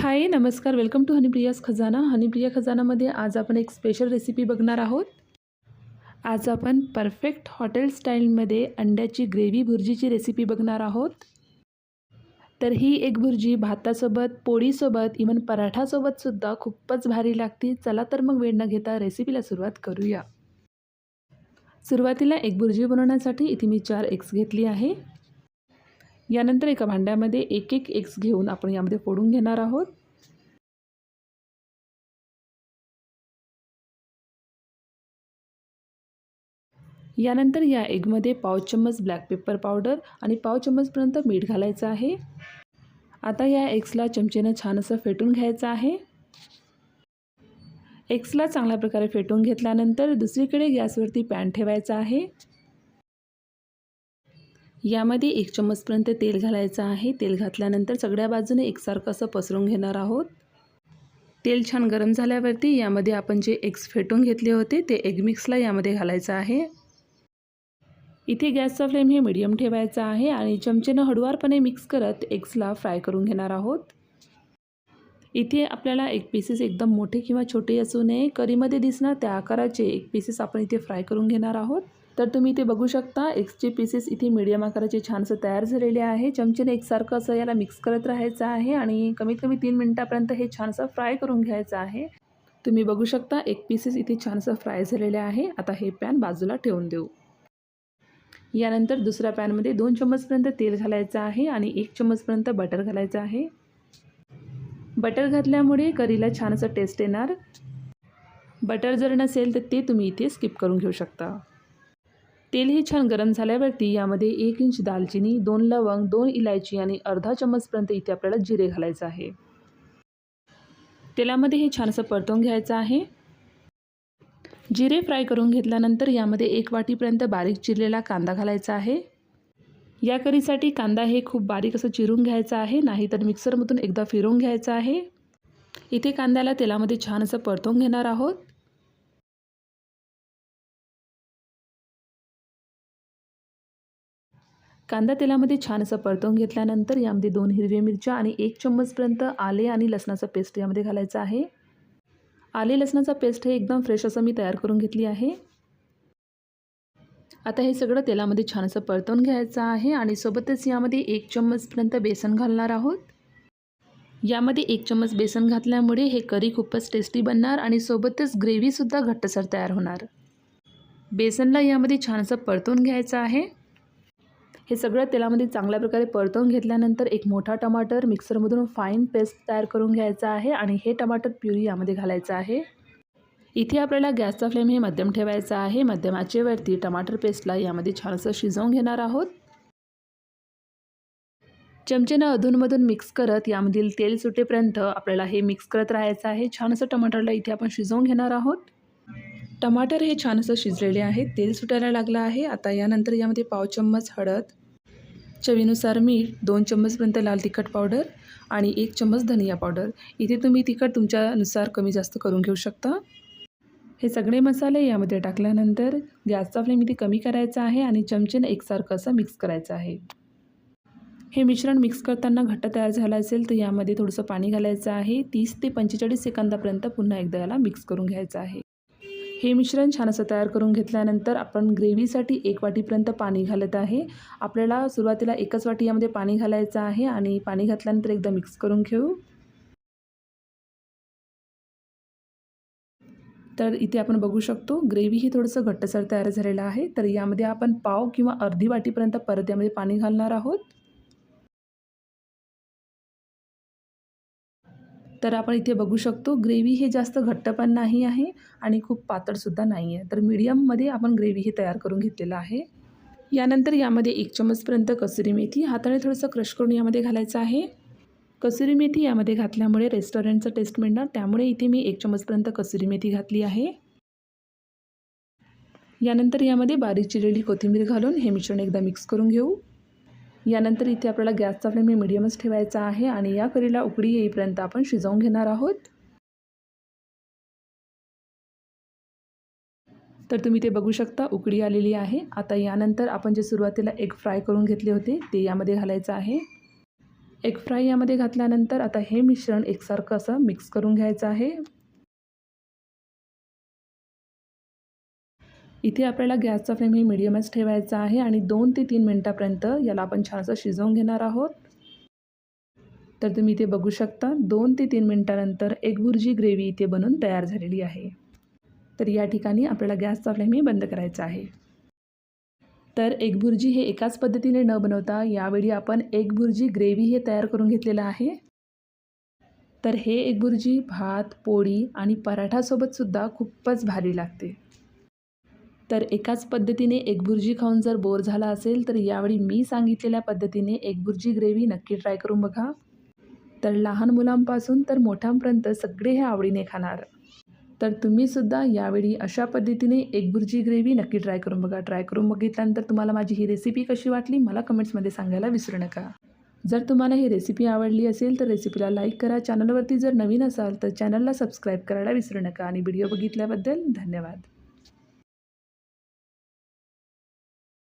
हाय नमस्कार. Welcome to हनीप्रियाज खजाना. हनीप्रिया खजानामध्ये आज आपण एक स्पेशल रेसिपी बघणार आहोत. आज आपण परफेक्ट हॉटेल स्टाईलमध्ये अंड्याची ग्रेव्ही भुर्जीची रेसिपी बघणार आहोत. तर ही एक भुर्जी भातासोबत पोळीसोबत इवन पराठासोबतसुद्धा खूपच भारी लागते. चला तर मग वेळ न घेता रेसिपीला सुरुवात करूया. सुरुवातीला एक भुर्जी बनवण्यासाठी इथे मी चार एग्स घेतली आहे. यानंतर एका भांड्यामध्ये एक एक एग्स घेऊन आपण यामध्ये फोडून घेणार आहोत. यानंतर या एगमध्ये पाव चम्मच ब्लॅक पेपर पावडर आणि पाव चम्मचपर्यंत मीठ घालायचं आहे. आता या एग्सला चमचेनं छान असं फेटून घ्यायचं आहे. एग्सला चांगल्या प्रकारे फेटून घेतल्यानंतर दुसरीकडे गॅसवरती पॅन ठेवायचा आहे. यामध्ये एक चम्मचपर्यंत तेल घालायचं आहे. तेल घातल्यानंतर सगळ्या बाजूने एकसारखं असं पसरून घेणार आहोत. तेल छान गरम झाल्यावरती यामध्ये आपण जे एग्स फेटून घेतले होते ते एग मिक्सला यामध्ये घालायचं आहे. इथे गॅसचा फ्लेम हे मीडियम ठेवायचा आहे आणि चमचेनं हळुवारपणे मिक्स करत एग्सला फ्राय करून घेणार आहोत. इथे आपल्याला एक पीसेस एकदम मोठे किंवा छोटे असू नये. करीमध्ये दिसणार त्या आकाराचे एक पीसेस आपण इथे फ्राय करून घेणार आहोत. तर तुम्ही इथे बघू शकता एक्सचे पीसेस इथे मीडियम आकाराचे छानसं तयार झालेले आहे. चमचेने एकसारखं असं याला मिक्स करत राहायचं आहे आणि कमीत कमी तीन मिनटापर्यंत हे छानसं फ्राय करून घ्यायचं आहे. तुम्ही बघू शकता एक पीसेस इथे छानसं फ्राय झालेले आहे. आता हे पॅन बाजूला ठेवून देऊ. यानंतर दुसऱ्या पॅनमध्ये दोन चम्मचपर्यंत तेल घालायचं आहे आणि एक चम्मचपर्यंत बटर घालायचं आहे. बटर घातल्यामुळे करीला छान असं टेस्ट येणार. बटर जर नसेल तर ते तुम्ही इथे स्किप करून घेऊ शकता. तेल हे छान गरम झाल्यावरती यामध्ये एक इंच दालचिनी दोन लवंग दोन इलायची आणि अर्धा चम्मचपर्यंत इथे आपल्याला जिरे घालायचं आहे. तेलामध्ये हे छान असं घ्यायचं आहे. जिरे फ्राय करून घेतल्यानंतर यामध्ये एक वाटीपर्यंत बारीक चिरलेला कांदा घालायचा आहे. या करीसाठी कांदा हे खूप बारीक असं चिरून घ्यायचं आहे. नाहीतर मिक्सरमधून एकदा फिरवून घ्यायचं आहे. इथे कांद्याला तेलामध्ये छान असं परतवून घेणार आहोत. कांदा तेलामध्ये छान असं परतवून घेतल्यानंतर यामध्ये दोन हिरव्या मिरच्या आणि एक चम्मचपर्यंत आले आणि लसणाचा पेस्ट यामध्ये घालायचा आहे. आले लसणाचा पेस्ट हे एकदम फ्रेश असं मी तयार करून घेतली आहे. आता हे सगळं तेलामध्ये छान असं परतवून घ्यायचं आहे आणि सोबतच यामध्ये एक चम्मचपर्यंत बेसन घालणार आहोत. यामध्ये एक चम्मच बेसन घातल्यामुळे हे करी खूपच टेस्टी बनणार आणि सोबतच ग्रेव्हीसुद्धा घट्टसर तयार होणार. बेसनला यामध्ये छान असं परतवून घ्यायचं आहे. हे सगळं तेलामध्ये चांगल्या प्रकारे परतवून घेतल्यानंतर एक मोठा टमाटर मिक्सरमधून फाईन पेस्ट तयार करून घ्यायचा आहे आणि हे टमाटर प्युरी यामध्ये घालायचं आहे. इथे आपल्याला गॅसचा फ्लेम हे मध्यम ठेवायचा आहे. मध्यम आचेवरती टमाटर पेस्टला यामध्ये छानसं शिजवून घेणार आहोत. चमचेनं अधूनमधून मिक्स करत यामधील तेल सुटेपर्यंत आपल्याला हे मिक्स करत राहायचं आहे. छानसं टमाटरला इथे आपण शिजवून घेणार आहोत. टमाटर हे छानसं शिजलेले आहे तेल सुटायला लागलं आहे. आता यानंतर यामध्ये पाव चम्मच हळद चवीनुसार मीठ दोन चम्मचपर्यंत लाल तिखट पावडर आणि एक चम्मच धनिया पावडर. इथे तुम्ही तिखट तुमच्यानुसार कमी जास्त करून घेऊ शकता. हे सगळे मसाले यामध्ये टाकल्यानंतर गॅसचा फ्लेम इथे कमी करायचा आहे आणि चमचेनं एकसारखं असं मिक्स करायचं आहे. हे मिश्रण मिक्स करताना घट्ट तयार झालं असेल तर यामध्ये थोडंसं पाणी घालायचं आहे. तीस ते पंचेचाळीस सेकंदापर्यंत पुन्हा एकदा याला मिक्स करून घ्यायचं आहे. हे मिश्रण छान असं तयार करून घेतल्यानंतर आपण ग्रेव्हीसाठी एक वाटीपर्यंत पाणी घालत आहे. आपल्याला सुरुवातीला एकच वाटी यामध्ये पाणी घालायचं आहे आणि पाणी घातल्यानंतर एकदा मिक्स करून घेऊ. तर इथे आपण बघू शकतो ग्रेव्ही ही थोडंसं घट्टसर तयार झालेलं आहे. तर यामध्ये आपण पाव किंवा अर्धी वाटीपर्यंत परत यामध्ये पाणी घालणार आहोत. तर आपण इथे बघू शकतो ग्रेव्ही हे जास्त घट्ट पण नाही आहे आणि खूप पातळसुद्धा नाही आहे. तर मीडियममध्ये आपण ग्रेव्ही हे तयार करून घेतलेलं आहे. यानंतर यामध्ये एक चम्मचपर्यंत कसुरी मेथी हाताने थोडंसं क्रश करून यामध्ये घालायचं आहे. कसुरी मेथी यामध्ये घातल्यामुळे रेस्टॉरंटचं टेस्ट मिळणार. त्यामुळे इथे मी एक चम्मचपर्यंत कसुरी मेथी घातली आहे. यानंतर यामध्ये बारीक चिरलेली कोथिंबीर घालून हे मिश्रण एकदा मिक्स करून घेऊ. यानंतर इथे आपल्याला गॅसचा फ्लेम हे मिडियमच ठेवायचा आहे आणि या करीला उकडी येईपर्यंत आपण शिजवून घेणार आहोत. तर तुम्ही ते बघू शकता उकडी आलेली आहे. आता यानंतर आपण जे सुरुवातीला एग फ्राय करून घेतले होते ते यामध्ये घालायचं आहे. एग फ्राय यामध्ये घातल्यानंतर आता हे मिश्रण एकसारखं असं मिक्स करून घ्यायचं आहे. इथे आपल्याला गॅसचा फ्लेम हे मिडियमच ठेवायचा आहे आणि दोन ते तीन मिनटापर्यंत याला आपण छान असं शिजवून घेणार आहोत. तर तुम्ही इथे बघू शकता दोन ते तीन मिनटानंतर एग भुर्जी ग्रेव्ही इथे बनून तयार झालेली आहे. तर या ठिकाणी आपल्याला गॅसचा फ्लेम ही बंद करायचा आहे. तर एक भुर्जी हे एकाच पद्धतीने न बनवता यावेळी आपण एक भुर्जी ग्रेव्ही हे तयार करून घेतलेलं आहे. तर हे एक भुर्जी भात पोळी आणि पराठासोबतसुद्धा खूपच भारी लागते. तर एकाच पद्धतीने एक भुर्जी खाऊन जर बोर झाला असेल तर यावेळी मी सांगितलेल्या पद्धतीने एक भुर्जी ग्रेव्ही नक्की ट्राय करून बघा. तर लहान मुलांपासून तर मोठ्यांपर्यंत सगळे हे आवडीने खाणार. तर तुम्हीसुद्धा यावेळी अशा पद्धतीने एक बुर्जी ग्रेव्ही नक्की ट्राय करून बघा. ट्राय करून बघितल्यानंतर तुम्हाला माझी ही रेसिपी कशी वाटली मला कमेंट्समध्ये सांगायला विसरू नका. जर तुम्हाला ही रेसिपी आवडली असेल तर रेसिपीला लाईक करा. चॅनलवरती जर नवीन असाल तर चॅनलला सबस्क्राईब करायला विसरू नका. आणि व्हिडिओ बघितल्याबद्दल धन्यवाद.